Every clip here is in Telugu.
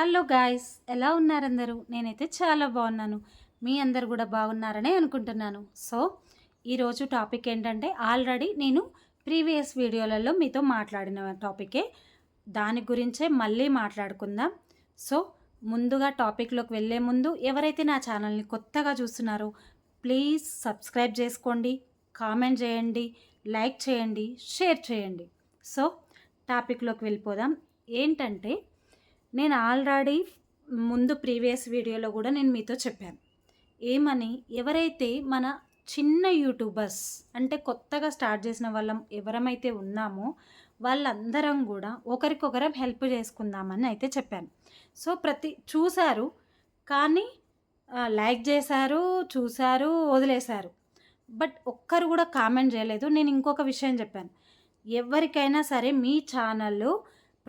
హలో గాయస్ ఎలా ఉన్నారందరూ? నేనైతే చాలా బాగున్నాను. మీ అందరు కూడా బాగున్నారనే అనుకుంటున్నాను. సో ఈరోజు టాపిక్ ఏంటంటే ఆల్రెడీ నేను ప్రీవియస్ వీడియోలలో మీతో మాట్లాడిన టాపికే. దాని గురించే మళ్ళీ మాట్లాడుకుందాం. సో ముందుగా టాపిక్లోకి వెళ్ళే ముందు ఎవరైతే నా ఛానల్ని కొత్తగా చూస్తున్నారో ప్లీజ్ సబ్స్క్రైబ్ చేసుకోండి కామెంట్ చేయండి లైక్ చేయండి షేర్ చేయండి. సో టాపిక్లోకి వెళ్ళిపోదాం. ఏంటంటే నేను ఆల్రెడీ ముందు ప్రీవియస్ వీడియోలో కూడా నేను మీతో చెప్పాను. ఏమని? ఎవరైతే మన చిన్న యూట్యూబర్స్ అంటే కొత్తగా స్టార్ట్ చేసిన వాళ్ళం ఎవరమైతే ఉన్నామో వాళ్ళందరం కూడా ఒకరికొకరం హెల్ప్ చేసుకుందామని అయితే చెప్పాను. సో ప్రతి చూశారు కానీ లైక్ చేశారు చూశారు వదిలేశారు. బట్ ఒక్కరు కూడా కామెంట్ చేయలేదు. నేను ఇంకొక విషయం చెప్పాను. ఎవరికైనా సరే మీ ఛానల్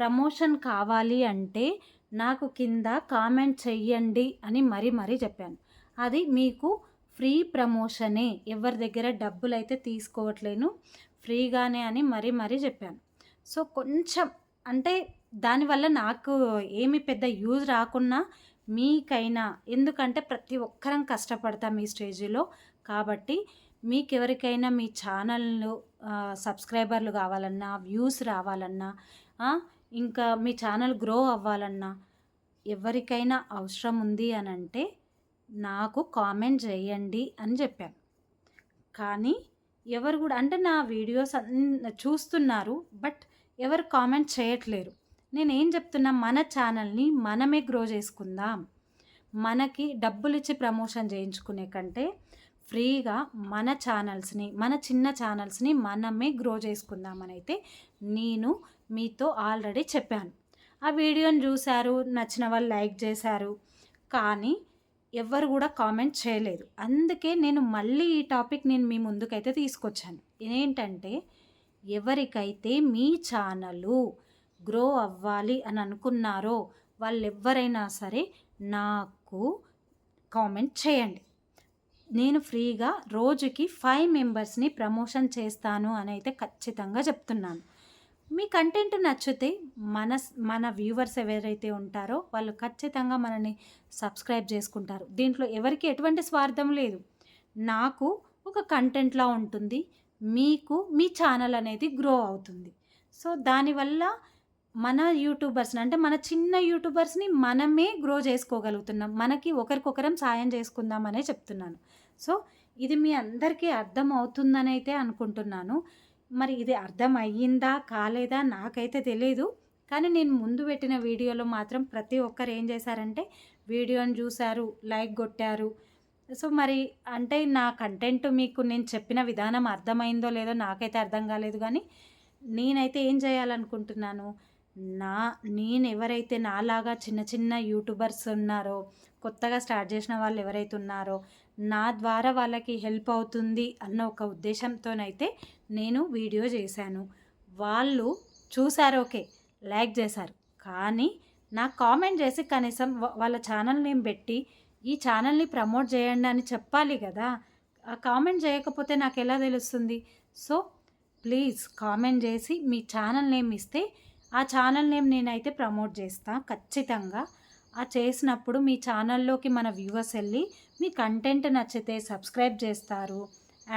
ప్రమోషన్ కావాలి అంటే నాకు కింద కామెంట్ చెయ్యండి అని మరీ మరీ చెప్పాను. అది మీకు ఫ్రీ ప్రమోషనే. ఎవరి దగ్గర డబ్బులు అయితే తీసుకోవట్లేను ఫ్రీగానే అని మరీ మరీ చెప్పాను. సో కొంచెం అంటే దానివల్ల నాకు ఏమి పెద్ద యూజ్ రాకున్నా మీకైనా ఎందుకంటే ప్రతి ఒక్కరం కష్టపడతాం ఈ స్టేజ్లో కాబట్టి మీకు ఎవరికైనా మీ ఛానల్ సబ్స్క్రైబర్లు కావాలన్నా వ్యూస్ రావాలన్నా ఇంకా మీ ఛానల్ గ్రో అవ్వాలన్నా ఎవరికైనా అవసరం ఉంది అని అంటే నాకు కామెంట్ చేయండి అని చెప్పాను. కానీ ఎవరు కూడా అంటే నా వీడియోస్ చూస్తున్నారు బట్ ఎవరు కామెంట్ చేయట్లేరు. నేను ఏం చెప్తున్నా మన ఛానల్ని మనమే గ్రో చేసుకుందాం. మనకి డబ్బులు ఇచ్చి ప్రమోషన్ చేయించుకునే కంటే ఫ్రీగా మన ఛానల్స్ని మన చిన్న ఛానల్స్ని మనమే గ్రో చేసుకుందామని అయితే నేను మీతో ఆల్రెడీ చెప్పాను. ఆ వీడియోని చూశారు నచ్చిన వాళ్ళు లైక్ చేశారు కానీ ఎవరు కూడా కామెంట్ చేయలేదు. అందుకే నేను మళ్ళీ ఈ టాపిక్ నేను మీ ముందుకైతే తీసుకొచ్చాను. ఏంటంటే ఎవరికైతే మీ ఛానలు గ్రో అవ్వాలి అని అనుకున్నారో వాళ్ళు ఎవరైనా సరే నాకు కామెంట్ చేయండి. నేను ఫ్రీగా రోజుకి ఫైవ్ మెంబర్స్ని ప్రమోషన్ చేస్తాను అని అయితే ఖచ్చితంగా చెప్తున్నాను. మీ కంటెంట్ నచ్చితే మన మన వ్యూవర్స్ ఎవరైతే ఉంటారో వాళ్ళు ఖచ్చితంగా మనని సబ్స్క్రైబ్ చేసుకుంటారు. దీంట్లో ఎవరికి ఎటువంటి స్వార్థం లేదు. నాకు ఒక కంటెంట్లా ఉంటుంది. మీకు మీ ఛానల్ అనేది గ్రో అవుతుంది. సో దానివల్ల మన యూట్యూబర్స్ని అంటే మన చిన్న యూట్యూబర్స్ని మనమే గ్రో చేసుకోగలుగుతున్నాం. మనకి ఒకరికొకరం సాయం చేసుకుందామనే చెప్తున్నాను. సో ఇది మీ అందరికీ అర్థం అవుతుందని అయితే అనుకుంటున్నాను. మరి ఇది అర్థం అయ్యిందా కాలేదా నాకైతే తెలియదు కానీ నేను ముందు పెట్టిన వీడియోలో మాత్రం ప్రతి ఒక్కరు ఏం చేశారంటే వీడియోని చూశారు లైక్ కొట్టారు. సో మరి అంటే నా కంటెంట్ మీకు నేను చెప్పిన విధానం అర్థమైందో లేదో నాకైతే అర్థం కాలేదు. కానీ నేనైతే ఏం చేయాలనుకుంటున్నాను? నా నేను ఎవరైతే నాలాగా చిన్న చిన్న యూట్యూబర్స్ ఉన్నారో కొత్తగా స్టార్ట్ చేసిన వాళ్ళు ఎవరైతే ఉన్నారో నా ద్వారా వాళ్ళకి హెల్ప్ అవుతుంది అన్న ఒక ఉద్దేశంతోనైతే నేను వీడియో చేశాను. వాళ్ళు చూశారు ఓకే లైక్ చేశారు. కానీ నాకు కామెంట్ చేసి కనీసం వాళ్ళ ఛానల్ నేమ్ పెట్టి ఈ ఛానల్ని ప్రమోట్ చేయండి అని చెప్పాలి కదా. ఆ కామెంట్ చేయకపోతే నాకు ఎలా తెలుస్తుంది? సో ప్లీజ్ కామెంట్ చేసి మీ ఛానల్ నేమ్ ఇస్తే ఆ ఛానల్ నేమ్ నేనైతే ప్రమోట్ చేస్తాను ఖచ్చితంగా. ఆ చేసినప్పుడు మీ ఛానల్లోకి మన వ్యూవర్స్ వెళ్ళి మీ కంటెంట్ నచ్చితే సబ్స్క్రైబ్ చేస్తారు.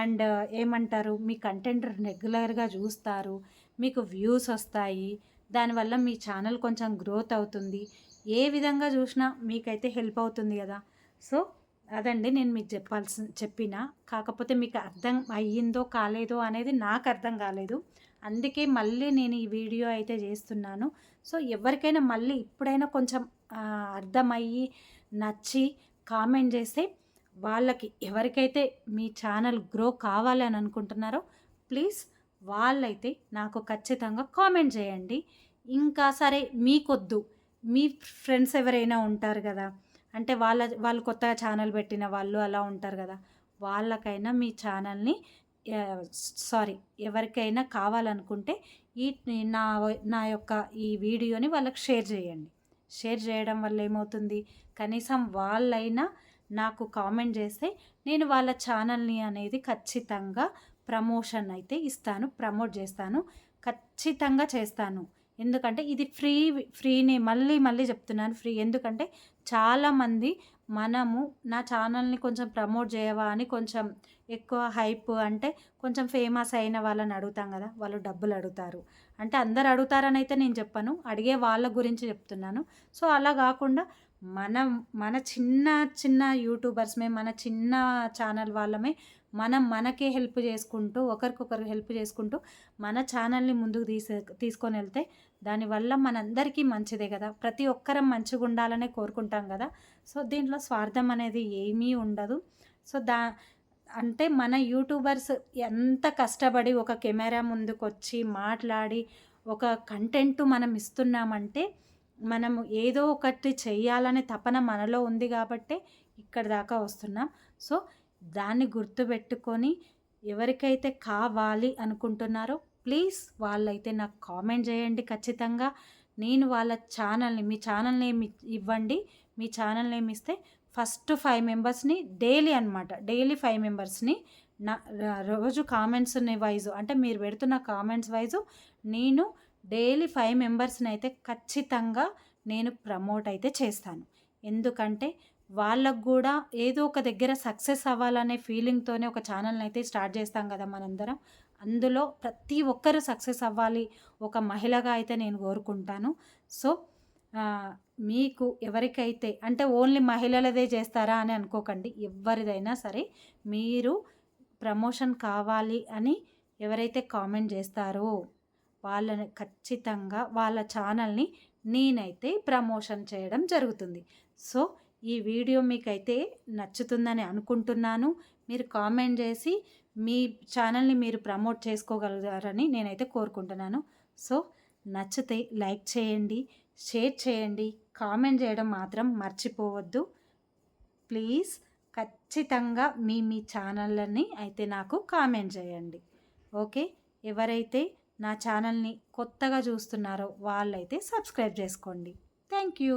అండ్ ఏమంటారు? మీ కంటెంట్ రెగ్యులర్గా చూస్తారు మీకు వ్యూస్ వస్తాయి దానివల్ల మీ ఛానల్ కొంచెం గ్రోత్ అవుతుంది. ఏ విధంగా చూసినా మీకైతే హెల్ప్ అవుతుంది కదా. సో అదండి నేను మీకు చెప్పాల్సి చెప్పిన. కాకపోతే మీకు అర్థం అయ్యిందో కాలేదో అనేది నాకు అర్థం కాలేదు. అందుకే మళ్ళీ నేను ఈ వీడియో అయితే చేస్తున్నాను. సో ఎవరికైనా మళ్ళీ ఇప్పుడైనా కొంచెం అర్థమయ్యి నచ్చి కామెంట్ చేస్తే వాళ్ళకి ఎవరికైతే మీ ఛానల్ గ్రో కావాలి అని అనుకుంటున్నారో ప్లీజ్ వాళ్ళైతే నాకు ఖచ్చితంగా కామెంట్ చేయండి. ఇంకా సరే మీకొద్దు. మీ ఫ్రెండ్స్ ఎవరైనా ఉంటారు కదా అంటే వాళ్ళ వాళ్ళు కొత్తగా ఛానల్ పెట్టిన వాళ్ళు అలా ఉంటారు కదా వాళ్ళకైనా మీ ఛానల్ని సారీ ఎవరికైనా కావాలనుకుంటే ఈ నా నా యొక్క ఈ వీడియోని వాళ్ళకి షేర్ చేయండి. షేర్ చేయడం వల్ల ఏమవుతుంది? కనీసం వాళ్ళైనా నాకు కామెంట్ చేస్తే నేను వాళ్ళ ఛానల్ని అనేది ఖచ్చితంగా ప్రమోషన్ అయితే ఇస్తాను ప్రమోట్ చేస్తాను ఖచ్చితంగా చేస్తాను. ఎందుకంటే ఇది ఫ్రీ ఫ్రీనే మళ్ళీ మళ్ళీ చెప్తున్నాను ఫ్రీ. ఎందుకంటే చాలామంది మనము నా ఛానల్ని కొంచెం ప్రమోట్ చేయవా అని కొంచెం ఎక్కువ హైప్ అంటే కొంచెం ఫేమస్ అయిన వాళ్ళని అడుగుతాం కదా వాళ్ళు డబ్బులు అడుగుతారు. అంటే అందరు అడుగుతారని అయితే నేను చెప్పను అడిగే వాళ్ళ గురించి చెప్తున్నాను. సో అలా కాకుండా మనం మన చిన్న చిన్న యూట్యూబర్స్మే మన చిన్న ఛానల్ వాళ్ళమే మనం మనకే హెల్ప్ చేసుకుంటూ ఒకరికొకరు హెల్ప్ చేసుకుంటూ మన ఛానల్ని ముందుకు తీసే తీసుకొని వెళ్తే దానివల్ల మనందరికీ మంచిదే కదా. ప్రతి ఒక్కరం మంచిగా ఉండాలనే కోరుకుంటాం కదా. సో దీంట్లో స్వార్థం అనేది ఏమీ ఉండదు. సో దా అంటే మన యూట్యూబర్స్ ఎంత కష్టపడి ఒక కెమెరా ముందుకు వచ్చి మాట్లాడి ఒక కంటెంట్ మనం ఇస్తున్నామంటే మనము ఏదో ఒకటి చేయాలనే తపన మనలో ఉంది కాబట్టే ఇక్కడ దాకా వస్తున్నాం. సో దాన్ని గుర్తుపెట్టుకొని ఎవరికైతే కావాలి అనుకుంటున్నారో ప్లీజ్ వాళ్ళైతే నాకు కామెంట్ చేయండి ఖచ్చితంగా. నేను వాళ్ళ ఛానల్ని మీ ఛానల్ నేమ్ ఇవ్వండి మీ ఛానల్ నేమ్ ఇస్తే ఫస్ట్ ఫైవ్ మెంబర్స్ని డైలీ అనమాట డైలీ ఫైవ్ మెంబర్స్ని నా రోజు కామెంట్స్ని వైజు అంటే మీరు పెడుతున్న కామెంట్స్ వైజు నేను డైలీ ఫైవ్ మెంబర్స్ని అయితే ఖచ్చితంగా నేను ప్రమోట్ అయితే చేస్తాను. ఎందుకంటే వాళ్ళకు కూడా ఏదో ఒక దగ్గర సక్సెస్ అవ్వాలనే ఫీలింగ్తోనే ఒక ఛానల్ని అయితే స్టార్ట్ చేస్తాం కదా మనందరం. అందులో ప్రతి ఒక్కరు సక్సెస్ అవ్వాలి ఒక మహిళగా అయితే నేను కోరుకుంటాను. సో మీకు ఎవరికైతే అంటే ఓన్లీ మహిళలదే చేస్తారా అని అనుకోకండి. ఎవరిదైనా సరే మీరు ప్రమోషన్ కావాలి అని ఎవరైతే కామెంట్ చేస్తారో వాళ్ళని ఖచ్చితంగా వాళ్ళ ఛానల్ని నేనైతే ప్రమోషన్ చేయడం జరుగుతుంది. సో ఈ వీడియో మీకైతే నచ్చుతుందని అనుకుంటున్నాను. మీరు కామెంట్ చేసి మీ ఛానల్ని మీరు ప్రమోట్ చేసుకోగలుగుతారని నేనైతే కోరుకుంటున్నాను. సో నచ్చితే లైక్ చేయండి షేర్ చేయండి కామెంట్ చేయడం మాత్రం మర్చిపోవద్దు. ప్లీజ్ ఖచ్చితంగా మీ మీ ఛానళ్ళని అయితే నాకు కామెంట్ చేయండి. ఓకే? ఎవరైతే నా ఛానల్ని కొత్తగా చూస్తున్నారో వాళ్ళైతే సబ్స్క్రైబ్ చేసుకోండి. Thank you.